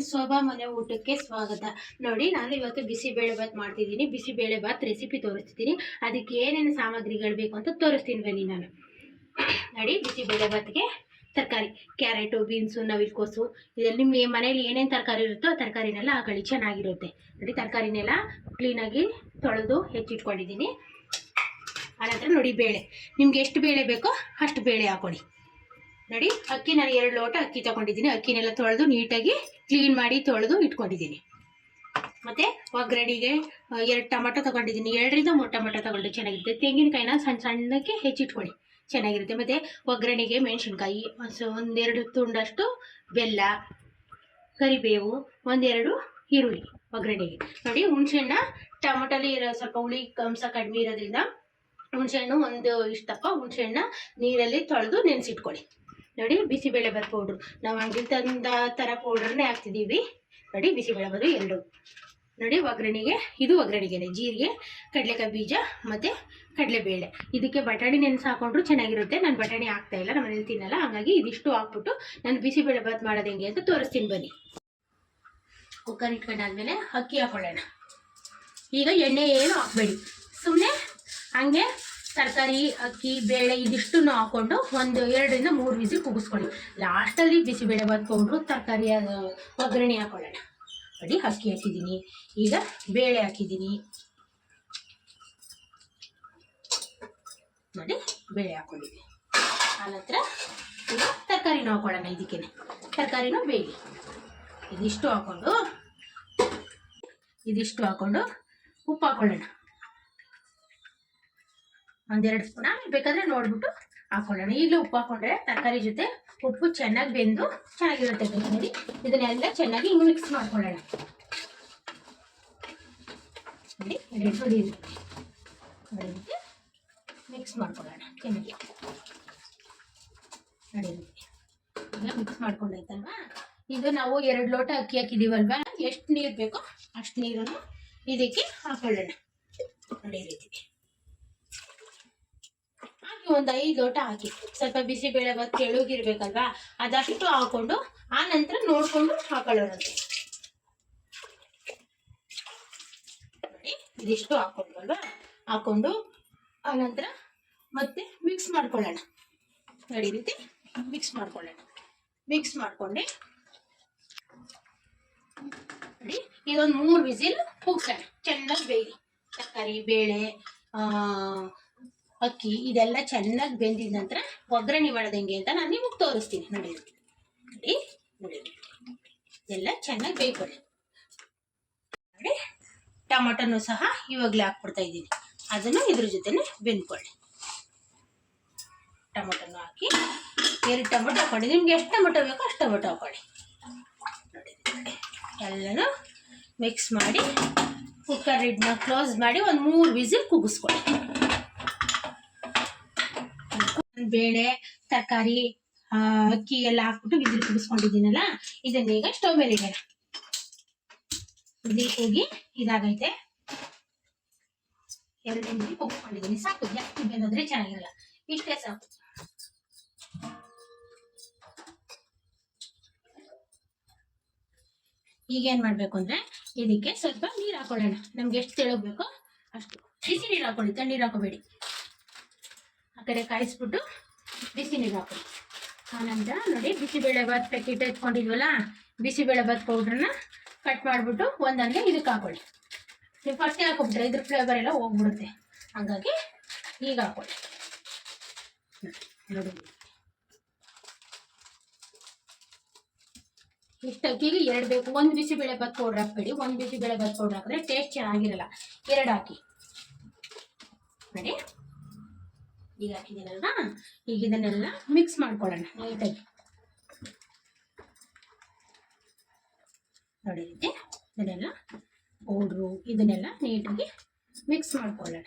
Friends Shobha ಮನೆ ಊಟಕ್ಕೆ ಸ್ವಾಗತ. ನೋಡಿ, ನಾನು ಇವತ್ತು ಬಿಸಿಬೇಳೆ ಭಾತ್ ಮಾಡ್ತಿದ್ದೀನಿ. ಬಿಸಿಬೇಳೆ ಭಾತ್ ರೆಸಿಪಿ ತೋರಿಸ್ತಿದ್ದೀನಿ. ಅದಕ್ಕೆ ಏನೇನು ಸಾಮಗ್ರಿಗಳು ಬೇಕು ಅಂತ ತೋರಿಸ್ತೀನಿ ಬನ್ನಿ ನಾನು. ನೋಡಿ ಬಿಸಿಬೇಳೆ ಭಾತ್ಗೆ ತರಕಾರಿ. ಕ್ಯಾರೆಟು, ಬೀನ್ಸು, ನವಿಲ್ಕೋಸು. ಇದೆಲ್ಲ ನಿಮ್ಮ ಮನೇಲಿ ಏನೇನು ತರಕಾರಿ ಇರುತ್ತೋ ತರಕಾರಿನೆಲ್ಲ ಹಾಕೊಳ್ಳಿ. ಚೆನ್ನಾಗಿರುತ್ತೆ. ನೋಡಿ, ತರಕಾರಿನೆಲ್ಲ ಕ್ಲೀನಾಗಿ ತೊಳೆದು ಹೆಚ್ಚಿಟ್ಕೊಂಡಿದ್ದೀನಿ. ಆನಂತರ ನೋಡಿ, ಬೇಳೆ. ನಿಮ್ಗೆ ಎಷ್ಟು ಬೇಳೆ ಬೇಕೋ ಅಷ್ಟು ಬೇಳೆ ಹಾಕೊಳ್ಳಿ. ನೋಡಿ ಅಕ್ಕಿ ನಾನು ಎರಡು ಲೋಟ ಅಕ್ಕಿ ತಗೊಂಡಿದ್ದೀನಿ. ಅಕ್ಕಿನೆಲ್ಲ ತೊಳೆದು ನೀಟಾಗಿ ಕ್ಲೀನ್ ಮಾಡಿ ತೊಳೆದು ಇಟ್ಕೊಂಡಿದ್ದೀನಿ. ಮತ್ತೆ ಒಗ್ಗರಣೆಗೆ ಎರಡು ಟೊಮೆಟೊ ತಗೊಂಡಿದ್ದೀನಿ. ಎರಡರಿಂದ ಮೂರು ಟೊಮೆಟೊ ತಗೊಂಡು ಚೆನ್ನಾಗಿರುತ್ತೆ. ತೆಂಗಿನಕಾಯಿನ ಸಣ್ಣ ಸಣ್ಣಕ್ಕೆ ಹೆಚ್ಚಿಟ್ಕೊಳ್ಳಿ. ಚೆನ್ನಾಗಿರುತ್ತೆ. ಮತ್ತೆ ಒಗ್ಗರಣೆಗೆ ಮೆಣಸಿನ್ಕಾಯಿ ಒಂದೆರಡು ತುಂಡಷ್ಟು ಬೆಲ್ಲ, ಕರಿಬೇವು, ಒಂದೆರಡು ಈರುಳ್ಳಿ ಒಗ್ಗರಣೆಗೆ. ನೋಡಿ, ಹುಣಸೆಹಣ್ಣ ಟೊಮೆಟೊಲಿ ಇರೋ ಸ್ವಲ್ಪ ಹುಳಿ ಕಂಸ ಕಡಿಮೆ ಇರೋದ್ರಿಂದ ಹುಣಸೆಹಣ್ಣು ಒಂದು ಇಷ್ಟಪ್ಪ. ಹುಣಸೆಹಣ್ಣ ನೀರಲ್ಲಿ ತೊಳೆದು ನೆನೆಸಿಟ್ಕೊಳ್ಳಿ. ನೋಡಿ, ಬಿಸಿಬೇಳೆ ಬಾತ್ ಪೌಡ್ರು ನಾವು ಅಂಗಡಿ ತಂದ ಥರ ಪೌಡ್ರನ್ನೇ ಹಾಕ್ತಿದ್ದೀವಿ ನೋಡಿ, ಬಿಸಿಬೇಳೆ ಬಾತ್ ಎರಡು. ನೋಡಿ, ಒಗ್ಗರಣೆಗೆ, ಇದು ಒಗ್ಗರಣೆಗೆನೆ, ಜೀರಿಗೆ, ಕಡಲೆಕಾಯಿ ಬೀಜ ಮತ್ತು ಕಡಲೆಬೇಳೆ. ಇದಕ್ಕೆ ಬಟಾಣಿ ನೆನೆಸಿ ಹಾಕೊಂಡ್ರು ಚೆನ್ನಾಗಿರುತ್ತೆ. ನಾನು ಬಟಾಣಿ ಹಾಕ್ತಾ ಇಲ್ಲ ನಮ್ಮ ತಿನ್ನಲ್ಲ. ಹಾಗಾಗಿ ಇದಿಷ್ಟು ಹಾಕ್ಬಿಟ್ಟು ನಾನು ಬಿಸಿಬೇಳೆ ಬಾತ್ ಮಾಡೋದು ಹೆಂಗೆ ಅಂತ ತೋರಿಸ್ತೀನಿ ಬನ್ನಿ. ಕುಕ್ಕರ್ ಇಟ್ಕೊಂಡಾದ್ಮೇಲೆ ಅಕ್ಕಿ ಹಾಕೊಳ್ಳೋಣ. ಈಗ ಎಣ್ಣೆ ಏನು ಹಾಕ್ಬೇಡಿ. ಸುಮ್ಮನೆ ಹಂಗೆ ತರಕಾರಿ, ಅಕ್ಕಿ, ಬೇಳೆ ಇದಿಷ್ಟನ್ನು ಹಾಕೊಂಡು ಒಂದು ಎರಡರಿಂದ ಮೂರು ವಿಸಿಲ್ ಕುಗಿಸ್ಕೊಳ್ಳಿ ಲಾಸ್ಟಲ್ಲಿ ಬಿಸಿಬೇಳೆ ಬಾತ್ ಪೌಡ್ರು ತರಕಾರಿ ಒಗ್ಗರಣೆ ಹಾಕೊಳ್ಳೋಣ. ನೋಡಿ, ಅಕ್ಕಿ ಹಾಕಿದ್ದೀನಿ. ಈಗ ಬೇಳೆ ಹಾಕಿದ್ದೀನಿ. ನೋಡಿ, ಬೇಳೆ ಹಾಕೊಂಡಿದ್ದೀನಿ. ಆನಂತರ ಈಗ ತರಕಾರಿನೂ ಹಾಕೊಳ್ಳೋಣ ಇದಕ್ಕೇನೆ. ತರಕಾರಿನೂ ಬೇಳೆ. ಇದಿಷ್ಟು ಹಾಕೊಂಡು ಇದಿಷ್ಟು ಹಾಕೊಂಡು ಉಪ್ಪು ಹಾಕೊಳ್ಳೋಣ. ಒಂದೆರಡು ಸ್ಪೂನ್, ಆಮೇಲೆ ಬೇಕಾದ್ರೆ ನೋಡ್ಬಿಟ್ಟು ಹಾಕೊಳ್ಳೋಣ. ಈಗಲೂ ಉಪ್ಪು ಹಾಕೊಂಡ್ರೆ ತರಕಾರಿ ಜೊತೆ ಉಪ್ಪು ಚೆನ್ನಾಗಿ ಬೆಂದು ಚೆನ್ನಾಗಿರುತ್ತೆ ನೋಡಿ ಇದನ್ನೆಲ್ಲ ಚೆನ್ನಾಗಿ ಹಿಂಗೆ ಮಿಕ್ಸ್ ಮಾಡ್ಕೊಳ್ಳೋಣ. ನೋಡಿ ಮಿಕ್ಸ್ ಮಾಡ್ಕೊಳ್ಳೋಣ. ಚೆನ್ನಾಗಿ. ನೋಡಿ ಈಗ ಮಿಕ್ಸ್ ಮಾಡ್ಕೊಂಡಾಯ್ತಲ್ವಾ? ಇದು ನಾವು ಎರಡು ಲೋಟ ಅಕ್ಕಿ ಹಾಕಿದೀವಲ್ವಾ ಎಷ್ಟು ನೀರು ಬೇಕೋ ಅಷ್ಟು ನೀರನ್ನು ಇದಕ್ಕೆ ಹಾಕೊಳ್ಳೋಣ. ನೋಡಿ ರೀತಿ ಒಂದು ಐದು ಲೋಟ ಹಾಕಿ. ಸ್ವಲ್ಪ ಬಿಸಿ ಬೇಳೆ ಬಾತ್ ಕೆಳಗಿರ್ಬೇಕಲ್ವಾ? ಅದಷ್ಟು ಹಾಕೊಂಡು ಆ ನಂತರ ನೋಡ್ಕೊಂಡು ಹಾಕೊಳ್ಳೋಣಂತೆ ನೋಡಿ ಇದಿಷ್ಟು ಹಾಕೊಂಡ್ವಲ್ವಾ? ಹಾಕೊಂಡು ಆ ನಂತರ ಮತ್ತೆ ಮಿಕ್ಸ್ ಮಾಡ್ಕೊಳ್ಳೋಣ. ನೋಡಿ ರೀತಿ ಮಿಕ್ಸ್ ಮಾಡ್ಕೊಳ್ಳೋಣ. ಮಿಕ್ಸ್ ಮಾಡ್ಕೊಂಡು. ನೋಡಿ ಇದೊಂದು ಮೂರು ವಿಸಿಲ್ ಕೂಗ್ಸೋಣ ಚೆನ್ನಾಗಿ ಬೇಯಿ ತರಕಾರಿ ಬೇಳೆ ಆ, ಅಕ್ಕಿ ಇದೆಲ್ಲ ಚೆನ್ನಾಗಿ ಬೆಂದಿದ ನಂತರ ಒಗ್ಗರಣೆ ಮಾಡೋದು ಹೆಂಗೆ ಅಂತ ನಾನು ನಿಮಗೆ ತೋರಿಸ್ತೀನಿ. ನೋಡಿ ನೋಡಿ ನೋಡಿ ಎಲ್ಲ ಚೆನ್ನಾಗಿ ಬೇಯ್ಕೊಳ್ಳಿ. ನೋಡಿ, ಟೊಮಟೊನು ಸಹ ಇವಾಗಲೇ ಹಾಕ್ಬಿಡ್ತಾ ಇದ್ದೀನಿ. ಅದನ್ನು ಇದ್ರ ಜೊತೆನೆ ಬೆಂದ್ಕೊಳ್ಳಿ. ಟೊಮೊಟೊನು ಹಾಕಿ, ಎರಡು ಟೊಮೊಟೊ ಹಾಕೊಳ್ಳಿ ನಿಮ್ಗೆ ಎಷ್ಟು ಟೊಮೊಟೊ ಬೇಕೋ ಅಷ್ಟು ಟೊಮೊಟೊ ಹಾಕೊಳ್ಳಿ ನೋಡಿ ಎಲ್ಲನೂ ಮಿಕ್ಸ್ ಮಾಡಿ ಕುಕ್ಕರ್ ಇಡ್ನ ಕ್ಲೋಸ್ ಮಾಡಿ ಒಂದು ಮೂರು ವಿಸಿಲ್ ಕುಗ್ಗಿಸ್ಕೊಳ್ಳಿ ಬೇಳೆ, ತರಕಾರಿ ಅಕ್ಕಿ ಎಲ್ಲ ಹಾಕ್ಬಿಟ್ಟು ವಿದ್ಯುತ್ ಕುದಿಸ್ಕೊಂಡಿದ್ದೀನಲ್ಲ ಇದನ್ನ ಈಗ ಸ್ಟವ್ ಮೇಲೆ ಇಡೋಣ. ವಿಸಿಲ್ ಹೋಗಿ ಇದಾಗೈತೆ. ಎರಡು ಸಾಕು, ಜಾಸ್ತಿ ಬೆಂದ್ರೆ ಚೆನ್ನಾಗಿರಲ್ಲ. ಇಷ್ಟೇ ಸಾಕು. ಈಗ ಏನ್ ಮಾಡ್ಬೇಕು ಅಂದ್ರೆ, ಇದಕ್ಕೆ ಸ್ವಲ್ಪ ನೀರು ಹಾಕೊಳ್ಳೋಣ. ನಮ್ಗೆ ಎಷ್ಟು ತೆಳಗ್ ಅಷ್ಟು. ಬಿಸಿ ನೀರು ಹಾಕೊಳ್ಳಿ, ತಣ್ಣೀರು ಹಾಕೋಬೇಡಿ. ಆ ಕಡೆ ಕಾಯಿಸ್ಬಿಟ್ಟು ಬಿಸಿ ನೀರು ಹಾಕೋದು. ಆನಂತರ ನೋಡಿ ಬಿಸಿಬೇಳೆ ಭಾತ್ ಪ್ಯಾಕೆಟ್ ಎತ್ಕೊಂಡಿದ್ವಲ್ಲ ಬಿಸಿಬೇಳೆ ಭಾತ್ ಪೌಡ್ರನ್ನ ಕಟ್ ಮಾಡಿಬಿಟ್ಟು ಒಂದಂಗೆ ಇದಕ್ಕೆ ಹಾಕೊಳ್ಳಿ. ನೀವು ಫಸ್ಟೇ ಹಾಕೊಬಿಟ್ರೆ ಇದ್ರ ಫ್ಲೇವರ್ ಎಲ್ಲ ಹೋಗ್ಬಿಡುತ್ತೆ. ಹಂಗಾಗಿ ಈಗ ಹಾಕೊಳ್ಳಿ. ನೋಡಿ. ಇಷ್ಟು ಅಕ್ಕಿಗೆ ಎರಡು ಬೇಕು. ಒಂದು ಬಿಸಿಬೇಳೆ ಭಾತ್ ಪೌಡ್ರ್ ಹಾಕ್ಬೇಡಿ. ಒಂದು ಬಿಸಿಬೇಳೆ ಭಾತ್ ಪೌಡ್ರ್ ಹಾಕಿದ್ರೆ ಟೇಸ್ಟ್ ಚೆನ್ನಾಗಿರಲ್ಲ. ಎರಡು ಹಾಕಿ. ನೋಡಿ. ಈಗ ಹಾಕಿದ್ದೀನಲ್ಲ ಈಗ ಇದನ್ನೆಲ್ಲ ಮಿಕ್ಸ್ ಮಾಡ್ಕೊಳ್ಳೋಣ. ನೀಟಾಗಿ ನೋಡಿ ರೀತಿ, ಇದನ್ನೆಲ್ಲ ಪೌಡ್ರು ಇದನ್ನೆಲ್ಲ ನೀಟಾಗಿ ಮಿಕ್ಸ್ ಮಾಡ್ಕೊಳ್ಳೋಣ.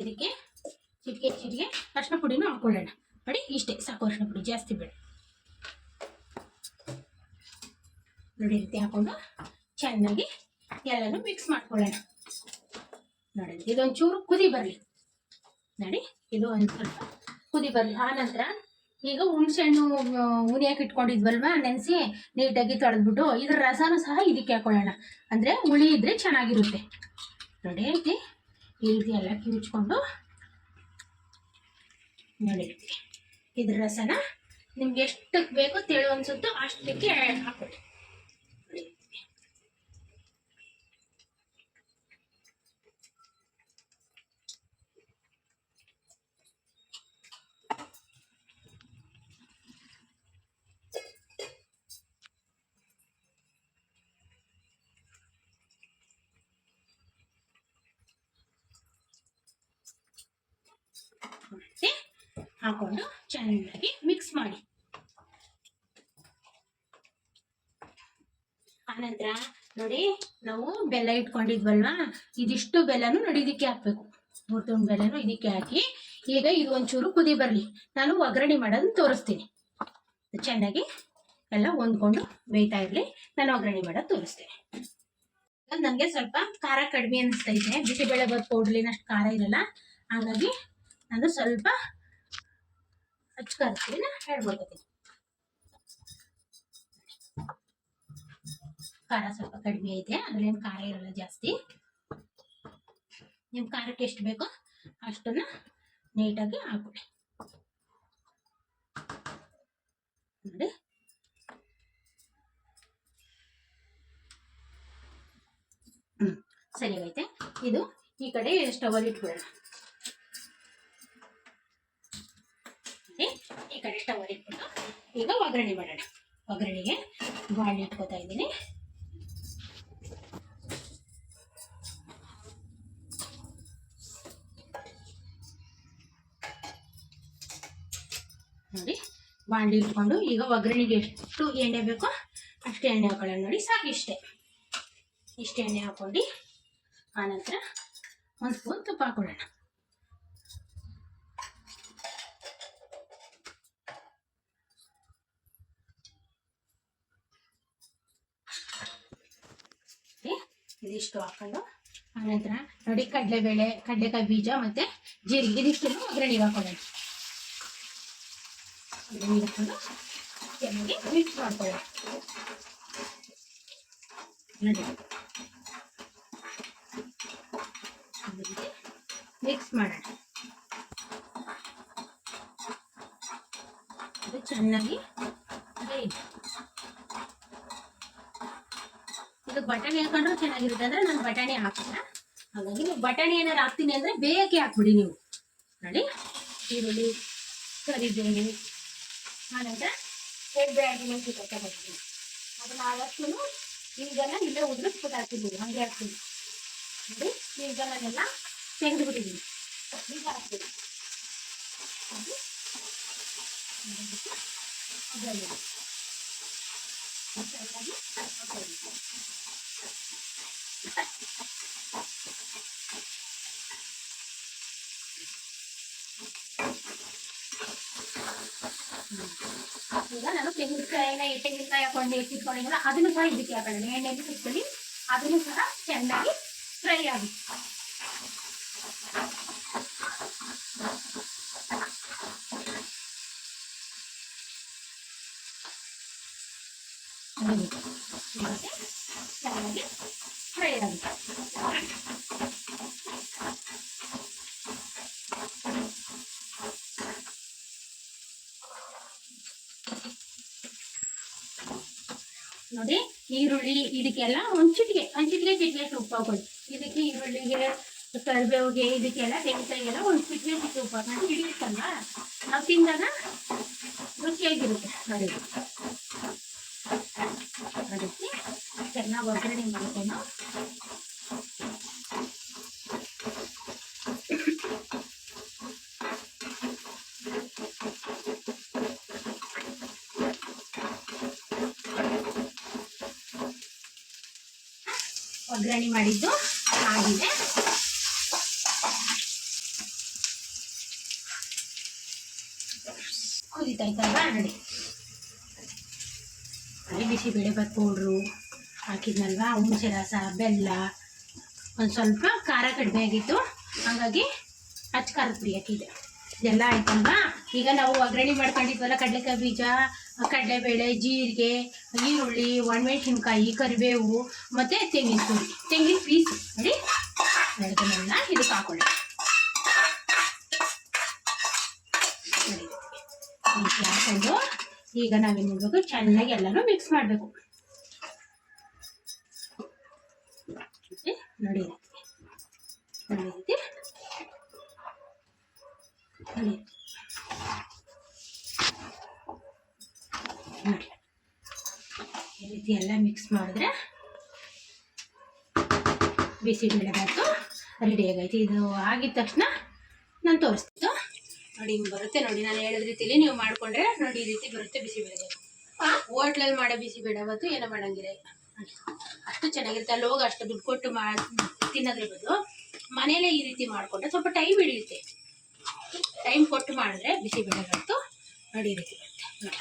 ಇದಕ್ಕೆ ಚಿಟಿಕೆ ಚಿಟಿಕೆ ಅರ್ಶಿನ ಪುಡಿನೂ ಹಾಕೊಳ್ಳೋಣ. ನೋಡಿ, ಇಷ್ಟೇ, ಸಾಕು ಅರ್ಶಿನ ಪುಡಿ, ಜಾಸ್ತಿ ಬೇಡ. ನೋಡಿ ರೀತಿ ಹಾಕೊಂಡು ಚೆನ್ನಾಗಿ ಎಲ್ಲನೂ ಮಿಕ್ಸ್ ಮಾಡ್ಕೊಳ್ಳೋಣ. ನೋಡಿ ಇದೊಂದು ಚೂರು ಕುದಿ ಬರಲಿ. ನೋಡಿ ಇದು ಒಂದು ಸ್ವಲ್ಪ ಕುದಿ ಬರಲಿ ಆ ನಂತರ ಈಗ ಹುಣಸೆಹಣ್ಣು ಉನಿಯಾಕೆ ಇಟ್ಕೊಂಡಿದ್ವಲ್ವಾ, ನೆನೆಸಿ ನೀಟಾಗಿ ತೊಳೆದ್ಬಿಟ್ಟು ಇದ್ರ ರಸನೂ ಸಹ ಇದಕ್ಕೆ ಹಾಕೊಳ್ಳೋಣ. ಅಂದರೆ ಹುಳಿ ಇದ್ರೆ ಚೆನ್ನಾಗಿರುತ್ತೆ. ನೋಡಿ, ಐತಿ. ಈ ರೀತಿ ಎಲ್ಲ ಕಿವಿಚ್ಕೊಂಡು ನೋಡಿ ಇದ್ರ ರಸನ ನಿಮ್ಗೆ ಎಷ್ಟಕ್ಕೆ ಬೇಕೋ ತೆಳು ಅನ್ಸುತ್ತೋ ಅಷ್ಟಕ್ಕೆ ಹಾಕೊಳ್ಳಿ ನೋಡಿ. ಮತ್ತೆ ಹಾಕೊಂಡು ಚೆನ್ನಾಗಿ ಮಿಕ್ಸ್ ಮಾಡಿ. ಆನಂತರ ನೋಡಿ, ನಾವು ಬೆಲ್ಲ ಇಟ್ಕೊಂಡಿದ್ವಲ್ವಾ? ಇದಿಷ್ಟು ಬೆಲ್ಲನು ನೋಡಿ ಇದಕ್ಕೆ ಹಾಕ್ಬೇಕು. ಮೂರ್ ತುಂಡು ಬೆಲ್ಲನು ಇದಕ್ಕೆ ಹಾಕಿ, ಈಗ ಇದು ಒಂಚೂರು ಕುದಿ ಬರಲಿ. ನಾನು ಒಗ್ಗರಣೆ ಮಾಡೋದನ್ನ ತೋರಿಸ್ತೀನಿ. ಚೆನ್ನಾಗಿ ಎಲ್ಲ ಹೊಂದ್ಕೊಂಡು ಬೇಯ್ತಾ ಇರಲಿ. ನಾನು ಒಗ್ಗರಣೆ ಮಾಡೋದು ತೋರಿಸ್ತೀನಿ. ನನಗೆ ಸ್ವಲ್ಪ ಖಾರ ಕಡಿಮೆ ಅನಿಸ್ತೈತೆ ಬಿಸಿಬೇಳೆ ಬಾತ್ ಪೌಡರ್ಲಿನಷ್ಟು ಖಾರ ಇರಲ್ಲ. ಹಾಗಾಗಿ ನಾನು ಸ್ವಲ್ಪ ಖಾರ ಸ್ವಲ್ಪ ಕಡಿಮೆ ಐತೆ ಅದ್ರೇನು ಖಾರ ಇರಲ್ಲ ಜಾಸ್ತಿ. ನಿಮ್ಮ ಖಾರಕ್ಕೆ ಎಷ್ಟು ಬೇಕೋ ಅಷ್ಟನ್ನ ನೀಟಾಗಿ ಹಾಕೊಳ್ಳಿ ನೋಡಿ. ಸರಿ ಐತೆ ಇದು ಈ ಕಡೆ ಸ್ಟವಲ್ಲಿ ಇಟ್ಬಿಡೋಣ ಈ ಕಡೆ ಸ್ಟವ್ ಇಟ್ಬಿಟ್ಟು ಈಗ ಒಗ್ಗರಣೆ ಮಾಡೋಣ. ಒಗ್ಗರಣೆಗೆ ಬಾಣಿ ಇಟ್ಕೋತಾ ಇದ್ದೀನಿ. ನೋಡಿ ಬಾಂಡಿ ಇಟ್ಕೊಂಡು ಈಗ ಒಗ್ಗರಣೆಗೆ ಎಷ್ಟು ಎಣ್ಣೆ ಬೇಕೋ ಅಷ್ಟು ಎಣ್ಣೆ ಹಾಕೊಳ್ಳೋಣ ನೋಡಿ, ಸಾಕು ಇಷ್ಟೇ. ಇಷ್ಟು ಎಣ್ಣೆ ಹಾಕ್ಕೊಂಡು ಆನಂತರ ಒಂದು ಸ್ಪೂನ್ ತುಪ್ಪ ಹಾಕೊಳ್ಳೋಣ ನೋಡಿ, ಇದಿಷ್ಟು ಹಾಕೊಂಡು. ಆನಂತರ ನೋಡಿ ಕಡಲೆಬೇಳೆ ಕಡಲೆಕಾಯಿ ಬೀಜ ಮತ್ತೆ ಜೀರಿಗೆ. ಇದಿಷ್ಟನ್ನು ಒಗ್ಗರಣೆಗೆ ಹಾಕೊಳ್ಳೋಣ. ಒಗ್ಗರಣೆಗೆ ಹಾಕೊಂಡು ಚೆನ್ನಾಗಿ ಮಿಕ್ಸ್ ಮಾಡ್ಕೊಳ್ಳೋಣ. ನೋಡಿ. ಮಿಕ್ಸ್ ಮಾಡೋಣ. ಅದು ಚೆನ್ನಾಗಿ ಇದು ಬಟಾಣಿ ಹಾಕೊಂಡ್ರೆ ಚೆನ್ನಾಗಿರುತ್ತೆ ಅಂದ್ರೆ ನಾನು ಬಟಾಣಿ ಹಾಕಲ್ಲ ಹಾಗಾಗಿ ನೀವು ಬಟಾಣಿ ಏನಾರು ಹಾಕ್ತೀನಿ ಅಂದ್ರೆ ಬೇಯಕ್ಕೆ ಹಾಕ್ಬಿಡಿ ನೀವು. ನೋಡಿ, ಈರುಳ್ಳಿ ಕರಿಬೇವು ಆನಂತರ ಹೆಬ್ಬೆ ಸಿಕ್ಕ ಹಾಕ್ತೀನಿ. ಅದನ್ನ ಆದಷ್ಟು ಈಗನ ಇಲ್ಲೇ ಉದುರಿಸ್ಬಿಟ್ಟು ಹಾಕ್ತಿದ್ದೀನಿ ಹಂಗೆ ಹಾಕ್ತೀನಿ ನೋಡಿ ಈಗಲನ್ನೆಲ್ಲ ತೆಗೆದು ಬಿಟ್ಟಿದ್ದೀನಿ ಈಗ ಹಾಕ್ತೀನಿ. ಈಗ ನಾನು ತೆಂಗಿನಕಾಯಿನ ತೆಂಗಿನಕಾಯಿ ಹಾಕೊಂಡು ಇಟ್ಕೊಂಡಿದ್ದಲ್ಲ ಅದನ್ನು ಸಹ ಇದಕ್ಕೆ ಹಾಕೋಣ ಎಣ್ಣೆಗೆ ಸಿಗ್ತದೆ ಅದನ್ನು ಸಹ ಚೆನ್ನಾಗಿ ಫ್ರೈ ಆಗಿ ನೋಡಿ, ಈರುಳ್ಳಿ ಇದಕ್ಕೆಲ್ಲ ಒಂದ್ ಚಿಟಿಕೆ ಒಂದು ಚಿಟಿಕೆ ಚಿಟಿಕೆ ಉಪ್ಪು ಹಾಕೊಳ್ಳಿ ಇದಕ್ಕೆ ಈರುಳ್ಳಿಗೆ, ಕರಿಬೇವಿಗೆ ಇದಕ್ಕೆಲ್ಲ ತೆಂಗಿನಕಾಯಿಗೆಲ್ಲ ಒಂದು ಚಿಟಿಕೆ ಚಿಕ್ಕ ಉಪ್ಪು ಹಾಕೊಂಡು ಹಿಡಿಯುತ್ತಲ್ಲ ನಾವು ತಿಂದಾಗ ರುಚಿಯಾಗಿರುತ್ತೆ ಅದಕ್ಕೆ ಚೆನ್ನಾಗಿ ಒಗ್ಗರಣೆ ಮಾಡ್ಕೊಂಡು ಒಗ್ಗರಣೆ ಮಾಡಿದ್ದು ಆಗಿದೆ. ಕುದಿತಾಯ್ತಲ್ವಾ ನೋಡಿ ಅಲ್ಲಿ ಬಿಸಿಬೇಳೆಬಾತ್ ಪೌಡ್ರು ಹಾಕಿದ್ನಲ್ವಾ, ಹುಣಸೆ ರಸ, ಬೆಲ್ಲ, ಒಂದು ಸ್ವಲ್ಪ ಖಾರ ಕಡಿಮೆ ಆಗಿತ್ತು. ಹಾಗಾಗಿ ಅಚ್ಚ ಖಾರದ ಪುಡಿ ಹಾಕಿದ್ದೆ. ಇದೆಲ್ಲ ಆಯ್ತಲ್ವಾ? ಈಗ ನಾವು ಒಗ್ಗರಣೆ ಮಾಡ್ಕೊಂಡಿದ್ವಲ್ಲ, ಕಡಲೆಕಾಯಿ ಬೀಜ ಕಡಲೆಬೇಳೆ ಜೀರಿಗೆ, ಈರುಳ್ಳಿ, ಒಣಮೆಣಸಿನ್ಕಾಯಿ, ಕರಿಬೇವು, ಮತ್ತು ತೆಂಗಿನ ತುರಿ. ತೆಂಗಿನ ಪೀಸ್. ನೋಡಿ ಅದನ್ನೆಲ್ಲ ಇದಕ್ಕೆ ಹಾಕೊಳ್ಳಿ ಹಾಕೊಂಡು ಈಗ ನಾವೇನು ಮಾಡಬೇಕು? ಚೆನ್ನಾಗಿ ಎಲ್ಲನೂ ಮಿಕ್ಸ್ ಮಾಡಬೇಕು. ನೋಡಿ ನೋಡಿ ನೋಡಿ ಈ ರೀತಿ ಎಲ್ಲ ಮಿಕ್ಸ್ ಮಾಡಿದ್ರೆ ಬಿಸಿ ಬಾತು ರೆಡಿ ಆಗೈತೆ. ಇದು ಆಗಿದ ತಕ್ಷಣ ನಾನು ತೋರಿಸ್ತು ನೋಡಿ ಹಿಂಗೆ ಬರುತ್ತೆ ನೋಡಿ ನಾನು ಹೇಳಿದ ರೀತಿಯಲ್ಲಿ ನೀವು ಮಾಡಿಕೊಂಡ್ರೆ ನೋಡಿ ಈ ರೀತಿ ಬರುತ್ತೆ ಬಿಸಿಬೇಳೆ ಹೋಟ್ಲಲ್ಲಿ ಮಾಡೋ ಬಿಸಿಬೇಳೆ ಬಾತು ಏನೋ ಮಾಡಂಗಿಲ್ಲ. ಅಷ್ಟು ಚೆನ್ನಾಗಿರುತ್ತೆ. ಅಲ್ಲಿ ಹೋಗಿ ಅಷ್ಟು ದುಡ್ಡು ಕೊಟ್ಟು ಮಾ ತಿನ್ನೋದ್ರ ಬದಲು ಮನೇಲೇ ಈ ರೀತಿ ಮಾಡಿಕೊಂಡ್ರೆ ಸ್ವಲ್ಪ ಟೈಮ್ ಹಿಡಿಯುತ್ತೆ. ಟೈಮ್ ಕೊಟ್ಟು ಮಾಡಿದ್ರೆ ಬಿಸಿಬೇಳೆ ಬಾತು ನೋಡಿ ಈ ರೀತಿ ಬರುತ್ತೆ ನೋಡಿ.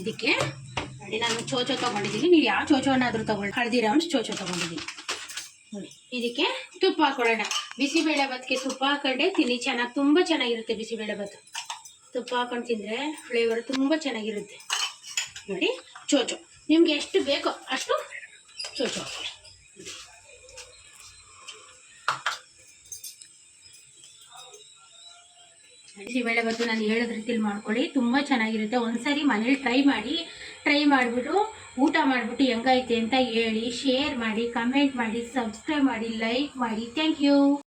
ಇದಕ್ಕೆ. ನೋಡಿ, ನಾನು ಚೋಚೋ ತಗೊಂಡಿದ್ದೀನಿ. ನೀವು ಯಾವ ಚೋಚೋನಾದರೂ ತಗೊಳ್ಳಿ. ಹಳದಿರಾಮ್ಸ್ ಚೋಚೋ ತಗೊಂಡಿದ್ದೀನಿ. ನೋಡಿ, ಇದಕ್ಕೆ ತುಪ್ಪ ಹಾಕೊಳ್ಳೋಣ. ಬಿಸಿಬೇಳೆ ಬತ್ತಿಗೆ ತುಪ್ಪ ಹಾಕೊಂಡೆ ತಿನ್ನಿ. ಚೆನ್ನಾಗಿ, ತುಂಬ ಚೆನ್ನಾಗಿರುತ್ತೆ ಬಿಸಿಬೇಳೆ ಬತ್ತು ತುಪ್ಪ ಹಾಕೊಂಡು ತಿಂದರೆ ಫ್ಲೇವರ್ ತುಂಬ ಚೆನ್ನಾಗಿರುತ್ತೆ. ನೋಡಿ, ಚೋಚೋ. ನಿಮ್ಗೆ ಎಷ್ಟು ಬೇಕೋ ಅಷ್ಟು ಚೋಚೋ ಹಾಕೊಳ್ಳಿ. ಬಿಸಿಬೇಳೆ ಭಾತು ನಾನು ಹೇಳಿದ ರೀತಿಲಿ ಮಾಡ್ಕೊಳ್ಳಿ. ತುಂಬ ಚೆನ್ನಾಗಿರುತ್ತೆ. ಒಂದ್ಸರಿ ಮನೇಲಿ ಟ್ರೈ ಮಾಡಿ ಟ್ರೈ ಮಾಡಿಬಿಟ್ಟು ಊಟ ಮಾಡಿಬಿಟ್ಟು ಹೆಂಗೈತೆ ಅಂತ ಹೇಳಿ ಶೇರ್ ಮಾಡಿ ಕಮೆಂಟ್ ಮಾಡಿ ಸಬ್ಸ್ಕ್ರೈಬ್ ಮಾಡಿ ಲೈಕ್ ಮಾಡಿ. Thank you